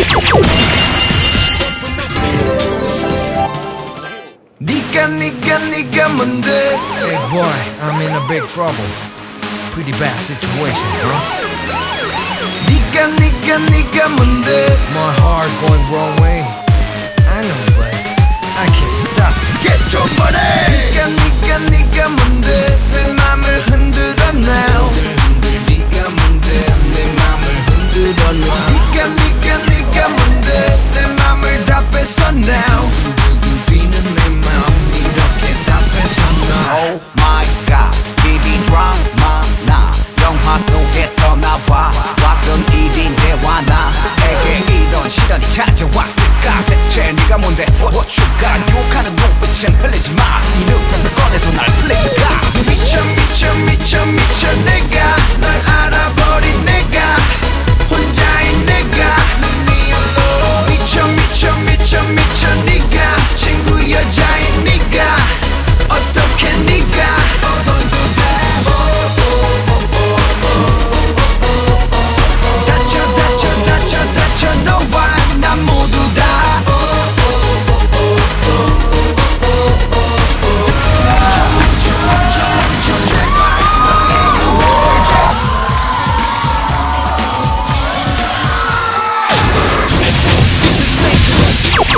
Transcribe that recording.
Nigga. Hey boy, I'm in a big trouble. Pretty bad situation, bro. Oh my god TV 드라마 나 영화 속에서 나와. 왔던 일인 대화 나에게 이런 시련이 찾아왔을까? 대체 네가 뭔데? What you got 욕하는 눈빛은 흘리지 마